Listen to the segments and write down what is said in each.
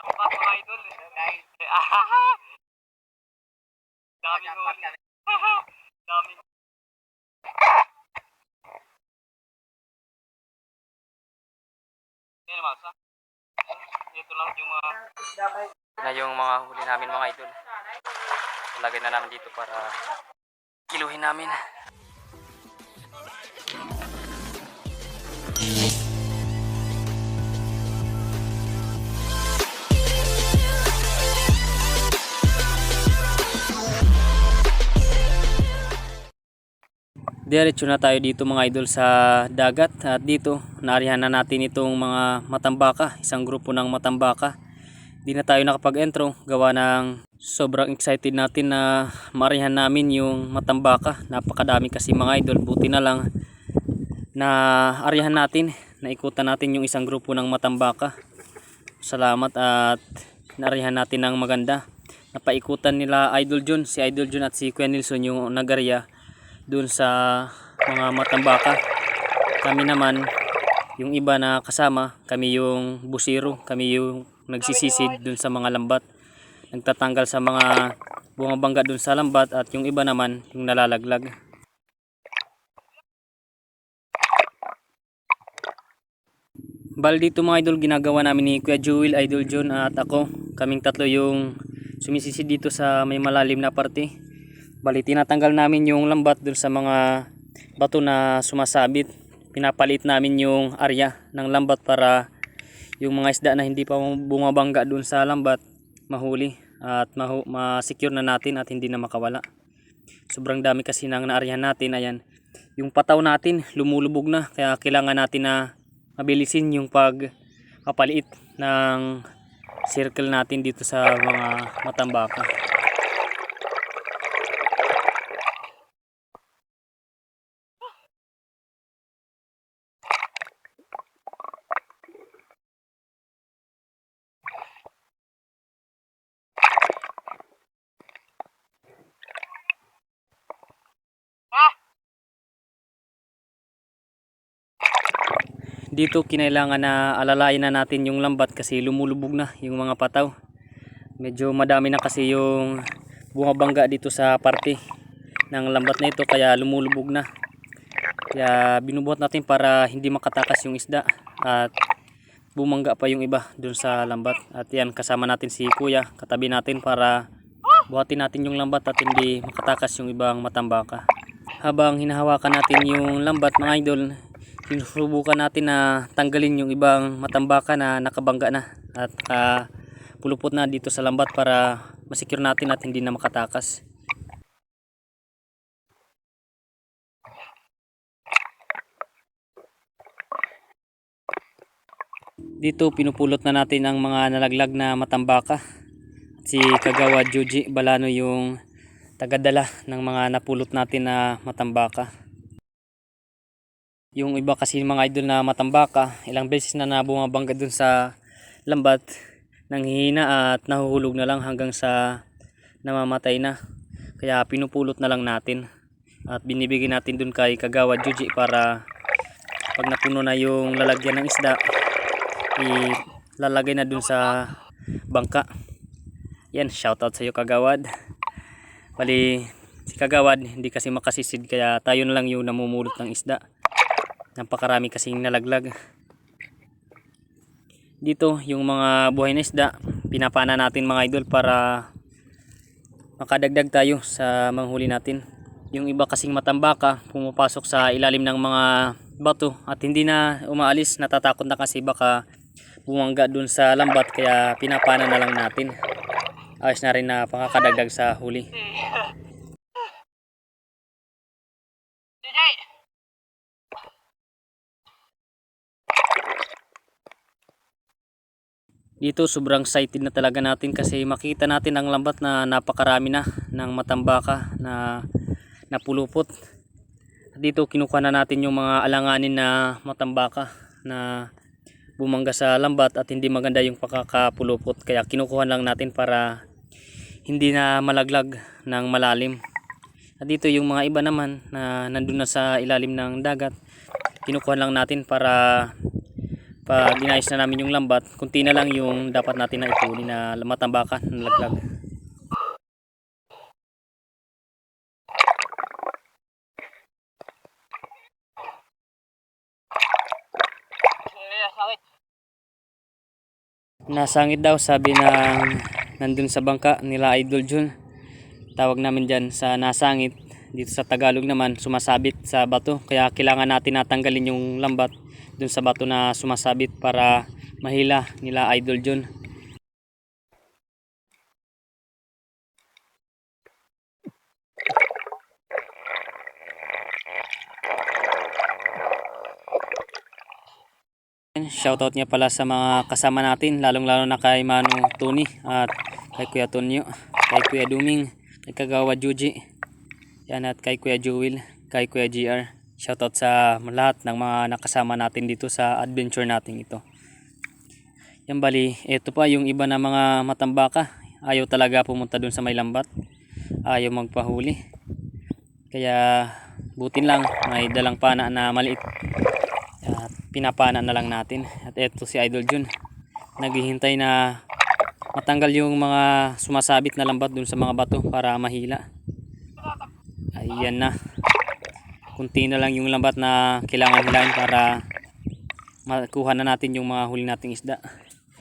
Ako pa mga idol. Daming huli. Daming. Ito lang yung mga na yung mga huli namin mga idol. Lagay na namin dito para kiluhin namin. Diretso na tayo dito mga idol sa dagat at dito naarihan na natin itong mga matambaka, isang grupo ng matambaka. Di na tayo nakapag-entro gawa ng sobrang excited natin na maarihan namin yung matambaka. Napakadami kasi mga idol, buti na lang na arihan natin, naikutan natin yung isang grupo ng matambaka. Salamat at naarihan natin ng maganda. Napaikutan nila Idol John, si Idol John at si Kuya Nilson yung nagarya dun sa mga matambaka. Kami naman, yung iba na kasama, kami yung busiro, kami yung nagsisisid dun sa mga lambat. Nagtatanggal sa mga bumabangga dun sa lambat at yung iba naman yung nalalaglag. Bal dito mga idol, ginagawa namin ni Kuya Jewel, Idol John at ako. Kaming tatlo yung sumisisid dito sa may malalim na parte. Bali, tinatanggal namin yung lambat dun sa mga bato na sumasabit. Pinapalit namin yung area ng lambat para yung mga isda na hindi pa bumabangga dun sa lambat mahuli at mahu ma-secure na natin at hindi na makawala. Sobrang dami kasi nang naarihan natin. Ayan, yung pataw natin lumulubog na kaya kailangan natin na mabilisin yung pagpapaliit ng circle natin dito sa mga matambaka. Dito kinailangan na alalayan na natin yung lambat kasi lumulubog na yung mga pataw. Medyo madami na kasi yung bumabangga dito sa parte ng lambat na ito kaya lumulubog na. Kaya binubuhat natin para hindi makatakas yung isda at bumangga pa yung iba dun sa lambat. At yan kasama natin si kuya katabi natin para buhatin natin yung lambat at hindi makatakas yung ibang matambaka. Habang hinahawakan natin yung lambat mga idol sinusubukan natin na tanggalin yung ibang matambaka na nakabangga na at uh, pulupot na dito sa lambat para masecure natin at hindi na makatakas. Dito pinupulot na natin ang mga nalaglag na matambaka. Si Kagawa Juji Balano yung tagadala ng mga napulot natin na matambaka. Yung iba kasi mga idol na matambaka, ilang beses na na bumabangga dun sa lambat, nanghihina at nahuhulog na lang hanggang sa namamatay na. Kaya pinupulot na lang natin at binibigyan natin dun kay Kagawa Juji para pag napuno na yung lalagyan ng isda, ilalagay na dun sa bangka. Yan, shoutout sa iyo Kagawad. Bali, si Kagawad hindi kasi makasisid kaya tayo na lang yung namumulot ng isda napakarami kasing nalaglag. Dito yung mga buhay na isda pinapana natin mga idol para makadagdag tayo sa manghuli natin. Yung iba kasing matambaka pumapasok sa ilalim ng mga bato at hindi na umaalis natatakot na kasi baka bumangga dun sa lambat kaya pinapana na lang natin. Ayos na rin na pakakadagdag sa huli dito sobrang excited na talaga natin kasi makita natin ang lambat na napakarami na ng matambaka na napulupot dito kinukuha na natin yung mga alanganin na matambaka na bumangga sa lambat at hindi maganda yung pakakapulupot kaya kinukuha lang natin para hindi na malaglag ng malalim. At dito yung mga iba naman na nandun na sa ilalim ng dagat kinukuha lang natin para pag inayos na namin yung lambat. Kunti na lang yung dapat natin na ipuli na matambakan na laglag nasangit daw sabi ng nandun sa bangka nila Idol Jun. Tawag namin dyan sa nasangit dito sa Tagalog naman sumasabit sa bato. Kaya kailangan natin natanggalin yung lambat dun sa bato na sumasabit para mahila nila Idol Jun Shoutout niya pala sa mga kasama natin, lalong-lalo na kay Manu Tony at kay Kuya Tonyo, kay Kuya Duming, kay Kagawa Juji, yan at kay Kuya Jewel, kay Kuya GR. Shoutout sa lahat ng mga nakasama natin dito sa adventure natin ito. Yan bali, ito pa yung iba na mga matambaka. Ayaw talaga pumunta dun sa may lambat. Ayaw magpahuli. Kaya butin lang, may dalang pana na maliit at pinapana na lang natin at eto si Idol Jun naghihintay na matanggal yung mga sumasabit na lambat dun sa mga bato para mahila ayan na. Kunti na lang yung lambat na kailangan hilain para makuha na natin yung mga huli nating isda.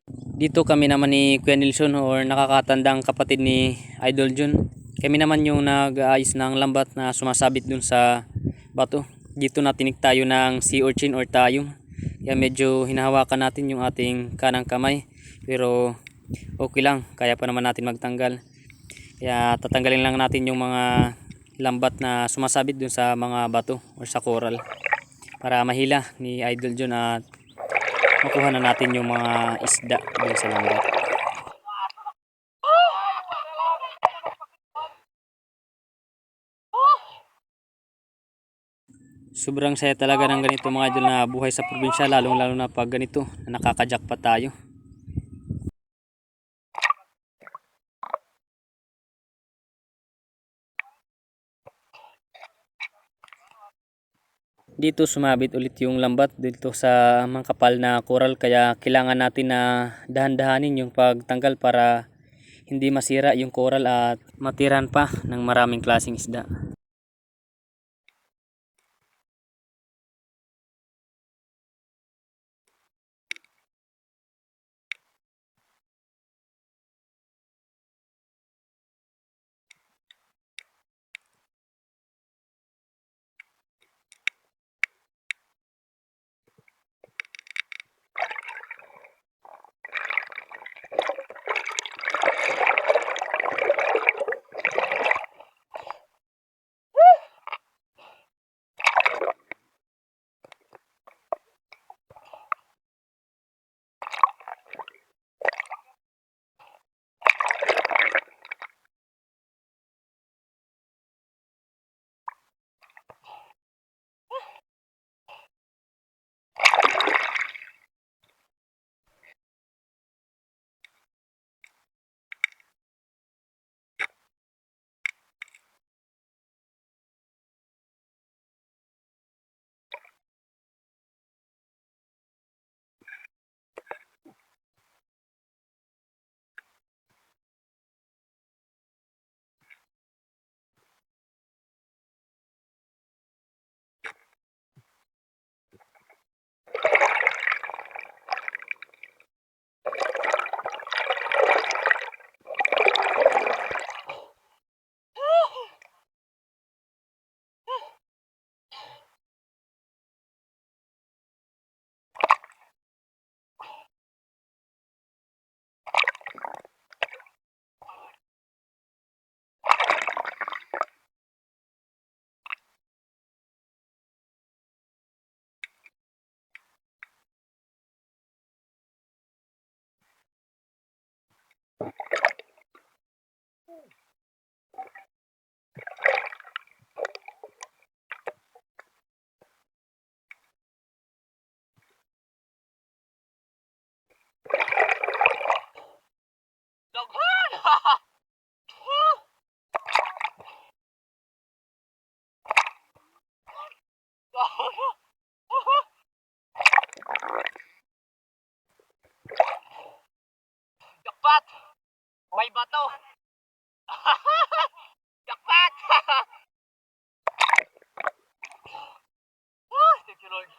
Dito kami naman ni Kuya Nilson or nakakatandang kapatid ni Idol Jun. Kami naman yung nag-aayos ng lambat na sumasabit dun sa bato. Dito na tinik tayo ng sea urchin or tayong kaya medyo hinahawakan natin yung ating kanang kamay. Pero okay lang. Kaya pa naman natin magtanggal. Kaya tatanggalin lang natin yung mga lambat na sumasabit dun sa mga bato or sa coral para mahila ni Idol John at makuha na natin yung mga isda dun sa lambat Sobrang saya talaga ng ganito mga idol na buhay sa probinsya lalong lalo na pag ganito na nakakajakpat tayo. Dito sumabit ulit yung lambat dito sa mga kapal na coral kaya kailangan natin na dahan-dahanin yung pagtanggal para hindi masira yung coral at matiran pa ng maraming klaseng isda. うん。May bato. Jackpot! oh, thank you Lord.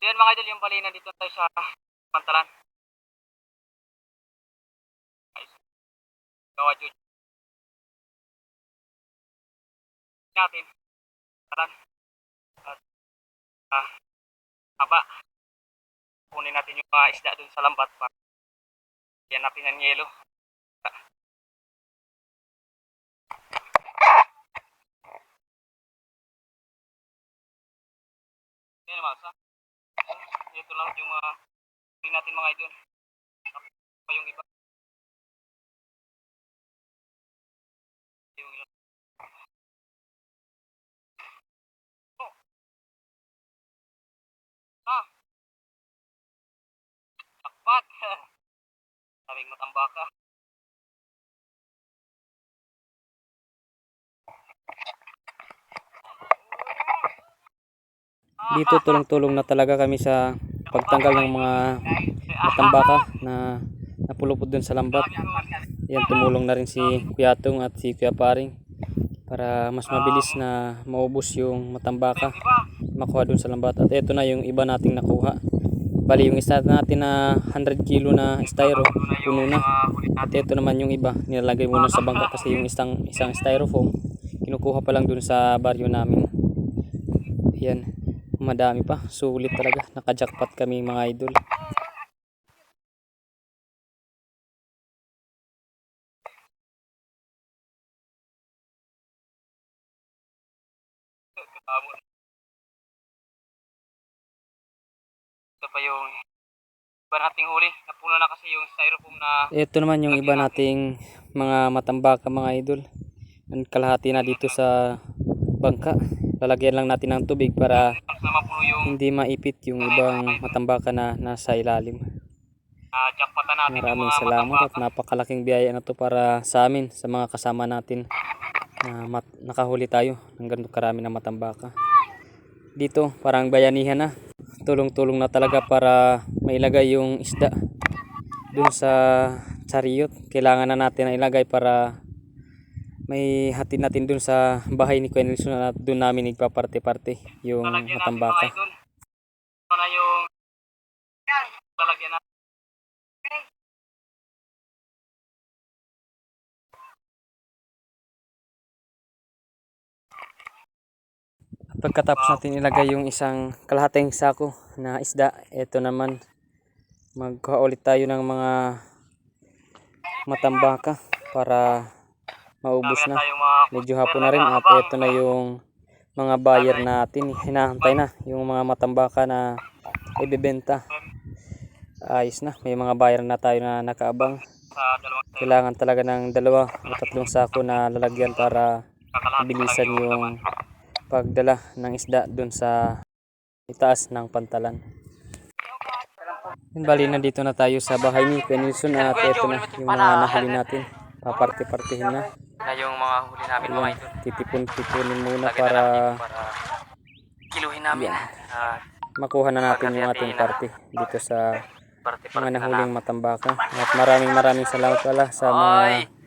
So yan mga idol, yung pala nandito tayo sa pantalan. Guys, gawa Jude. Natin. Taran. At, ah, haba. Kunin natin yung mga isda dun sa lambat pa. Yan natin ng yelo. Yan mga sa. Ito lang yung mga kunin natin mga idol. Pa yung iba. Ah. Takpat. Sabing matambaka. Dito tulong-tulong na talaga kami sa pagtanggal ng mga matambaka na napulupod dun sa lambat. Yan tumulong na rin si Kuya Tong at si Kuya Paring para mas mabilis na maubos yung matambaka makuha dun sa lambat. At ito na yung iba nating nakuha. Bali yung isa natin na 100 kilo na styro, puno na. At ito naman yung iba, nilalagay muna sa bangka kasi yung isang, isang styrofoam, kinukuha pa lang dun sa baryo namin. Yan, madami pa. Sulit talaga. Nakajackpot kami mga idol. Pa yung iba nating huli. Napuno na kasi yung styrofoam na... Ito naman yung iba nating mga matambaka mga idol. Ang kalahati na dito sa bangka. Lalagyan lang natin ng tubig para hindi maipit yung ibang matambaka na nasa ilalim. Maraming salamat at napakalaking biyaya na to para sa amin, sa mga kasama natin na mat- nakahuli tayo ng ganito karami na matambaka. Dito parang bayanihan na. Tulong-tulong na talaga para mailagay yung isda dun sa chariot. Kailangan na natin na ilagay para may hatid natin dun sa bahay ni Kuya Nelson at dun namin nagpaparte-parte yung matambaka. Ito na yung lalagyan natin. Pagkatapos natin ilagay yung isang kalahating sako na isda, ito naman magkuha ulit tayo ng mga matambaka para maubos na. Medyo hapon na rin at ito na yung mga buyer natin. Hinahantay na yung mga matambaka na ibebenta. Ayos na. May mga buyer na tayo na nakaabang. Kailangan talaga ng dalawa o tatlong sako na lalagyan para bilisan yung pagdala ng isda dun sa itaas ng pantalan. Yun, Bali na dito na tayo sa bahay ni Penilson at ito na yung mga nahuli natin. Paparte-partihin na. na yung mga huli namin mga idol. titipon-tipunin muna para kiluhin namin. Makuha na natin yung ating parte dito sa mga nahuling matambaka. At maraming maraming salamat pala sa mga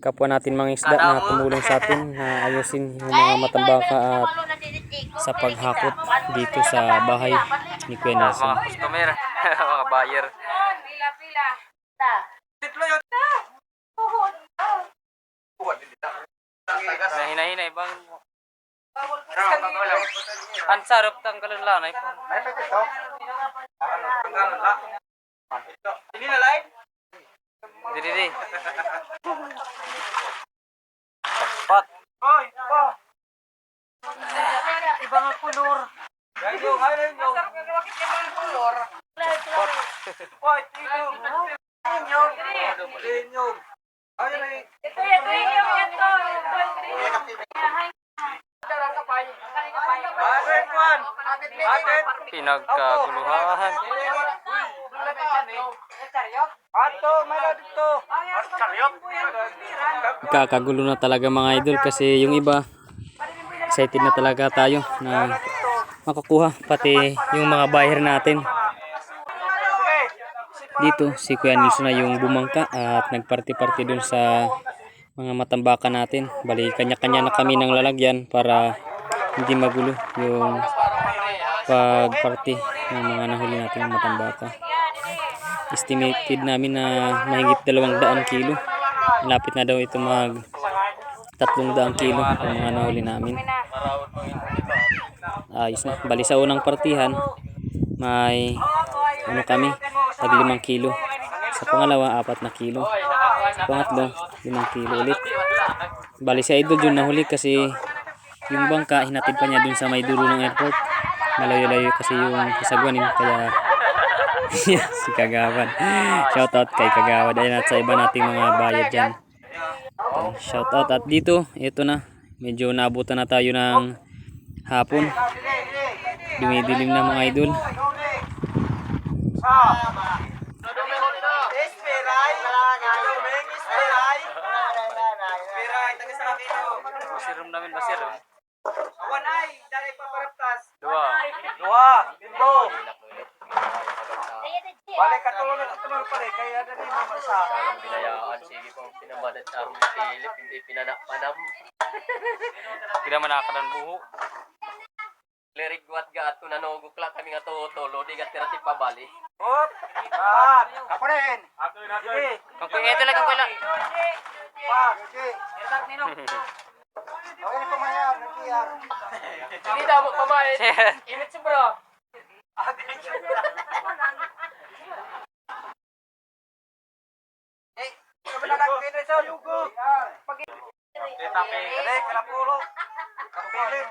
kapwa natin mga isda na tumulong sa atin na ayusin yung mga matambaka at sa paghakot dito sa bahay ni Kuya Nelson. mga customer, mga buyer. Pila, pila. Ta. Na hinahinay bang Ang sarap tanggalan lanay po. Di di di. Pat. Iba nga kulor. Ito yan, ito yan, yan to. Pinagkaguluhan. Ato, mayroon dito. Kakagulo na talaga mga idol kasi yung iba excited na talaga tayo na makakuha pati yung mga buyer natin. Dito si Kuya Nilson na yung bumangka at nagparty-party dun sa mga matambaka natin. Bali kanya-kanya na kami ng lalagyan para hindi magulo yung pag-party ng mga nahuli natin ng matambaka. Estimated namin na mahigit dalawang daan kilo. Malapit na daw ito mag tatlong daang kilo ang mga nahuli namin. Ayos na. Bali sa unang partihan, may ano kami, tag limang kilo. Sa pangalawa, apat na kilo. Sa pangatlo, limang kilo ulit. Bali si Idol yun nahuli kasi yung bangka, hinatid pa niya dun sa may dulo ng airport. Malayo-layo kasi yung kasagwanin, kaya si Kagawan. Shoutout kay Kagawan. Ayan at sa iba nating mga bayad dyan. Shoutout. At dito, ito na. Medyo naabutan na tayo ng hapon. Dumidilim na mga idol. Balik ka tulong na tulong pala kaya dali mo isa. Binayaan, sige po, pinamanan sa akong Philip, hindi pinanapanam. Hindi naman nakakalan buho. Lirig wat gaat ko nanugok lang kami nga tutulo, di gat tirati pabali. Hop. Ah, kaparin. Sige. Kung ito lang, kung kuya lang. Pa, sige. Okay na pumayar, nagkiyar. Hindi daw mo pamain. Init si bro. Eh, kabilang pinreson. Pag Dali, kalapulo. Kapilit.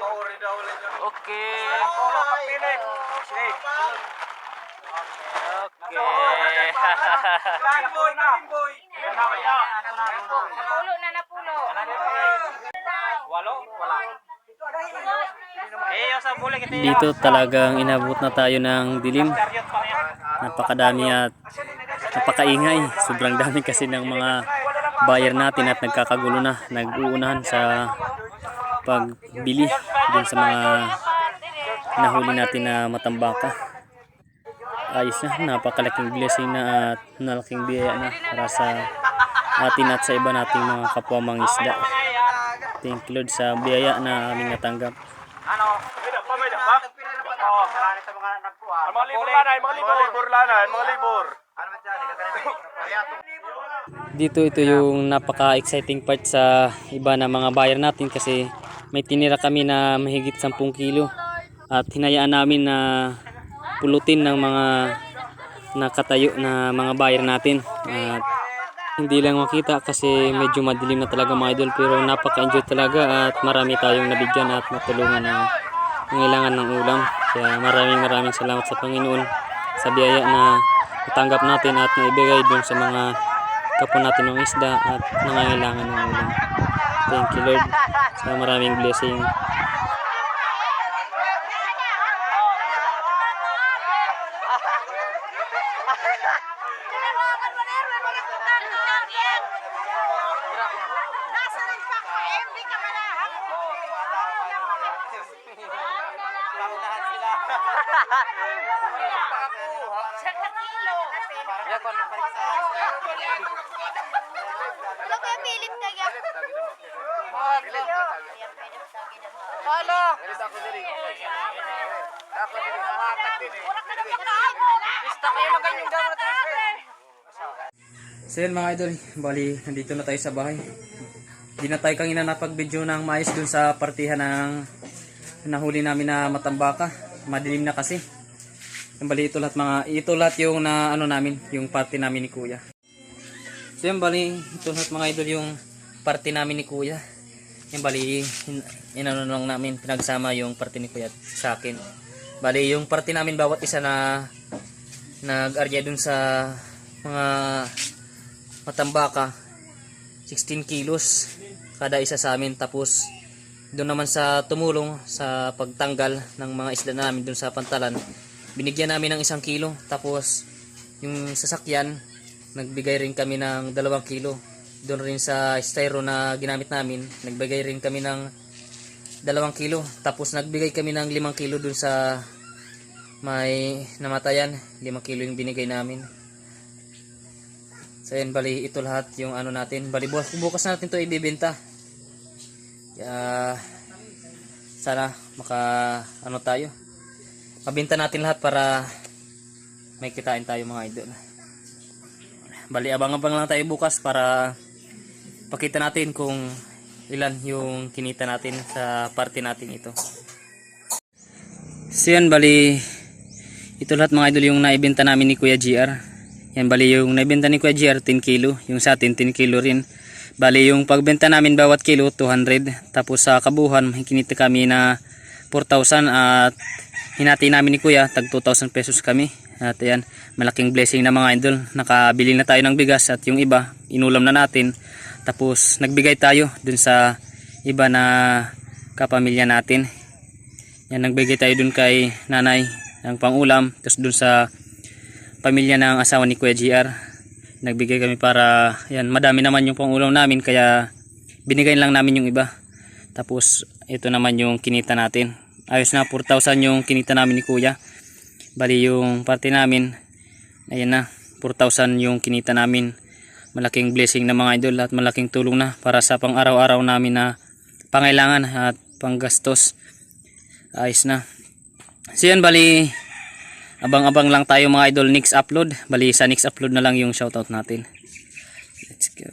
Mauri daw ulit yung Okay. Okay. Kalamboy na. Napulo na napulo. Walo? Wala. Dito talagang inabot na tayo ng dilim. Napakadami at napakaingay. Sobrang dami kasi ng mga buyer natin at nagkakagulo na. Nag-uunahan sa pagbili dun sa mga nahuli natin na matambaka. Ayos na, napakalaking blessing na at nalaking biyaya na para sa atin at sa iba nating mga kapwa mangisda. Thank you Lord sa biyaya na aming natanggap. Pamay na ba? Oo, karani sa mga nagkuhan. Mga libur lanay, mga libur. Mga libur lanay, mga libur. Ano ba dyan? Dito ito yung napaka-exciting part sa iba na mga buyer natin kasi may tinira kami na mahigit 10 kilo at hinayaan namin na pulutin ng mga nakatayo na mga buyer natin at hindi lang makita kasi medyo madilim na talaga mga idol pero napaka-enjoy talaga at marami tayong nabigyan at natulungan na nangailangan ng ulam kaya maraming maraming salamat sa Panginoon sa biyaya na natanggap natin at naibigay dun sa mga kapwa natin ng isda at nangangailangan ng ulam. Thank you Lord sa maraming blessing. Sa kilo. Ano kaya pilit ka yan? Hala! Basta kayo maganyong gamot So yun mga idol, bali nandito na tayo sa bahay. Di na tayo kanina napag-video ng maayos dun sa partihan ng nahuli namin na matambaka. Madilim na kasi. Bali ito lahat mga, ito lahat yung na ano namin, yung party namin ni Kuya. So yun bali, ito lahat mga idol yung party namin ni Kuya. Yung bali, in, inano lang namin, pinagsama yung party ni Kuya sa akin. Bali, yung party namin bawat isa na nag-arya dun sa mga matambaka 16 kilos kada isa sa amin tapos doon naman sa tumulong sa pagtanggal ng mga isda namin doon sa pantalan binigyan namin ng isang kilo. Tapos, yung sasakyan, nagbigay rin kami ng dalawang kilo. Doon rin sa styro na ginamit namin, nagbigay rin kami ng dalawang kilo. Tapos, nagbigay kami ng limang kilo dun sa may namatayan. Limang kilo yung binigay namin. So, yan, bali, ito lahat yung ano natin. Bali, bukas, bukas natin to ibibenta. Kaya, sana maka ano tayo mabenta natin lahat para may kitain tayo mga idol bali abang-abang lang tayo bukas para pakita natin kung ilan yung kinita natin sa party natin ito so yan bali ito lahat mga idol yung naibenta namin ni Kuya GR yan bali yung naibenta ni Kuya GR 10 kilo. Yung sa atin 10 kilo rin. Bali yung pagbenta namin bawat kilo 200 tapos sa kabuhan kinita kami na 4,000 at hinati namin ni kuya tag 2,000 pesos kami. At ayan malaking blessing na mga idol. Nakabili na tayo ng bigas at yung iba inulam na natin. Tapos nagbigay tayo dun sa iba na kapamilya natin. Yan nagbigay tayo dun kay nanay ng pangulam tapos dun sa pamilya ng asawa ni Kuya GR nagbigay kami para yan madami naman yung pangulam namin kaya binigay lang namin yung iba. Tapos ito naman yung kinita natin. Ayos na 4,000 yung kinita namin ni kuya. Bali yung parte namin ayan na 4,000 yung kinita namin. Malaking blessing na mga idol at malaking tulong na para sa pang araw-araw namin na pangailangan at panggastos. Ayos na. So yan bali abang-abang lang tayo mga idol. Next upload. Bali sa next upload na lang yung shoutout natin. Let's go.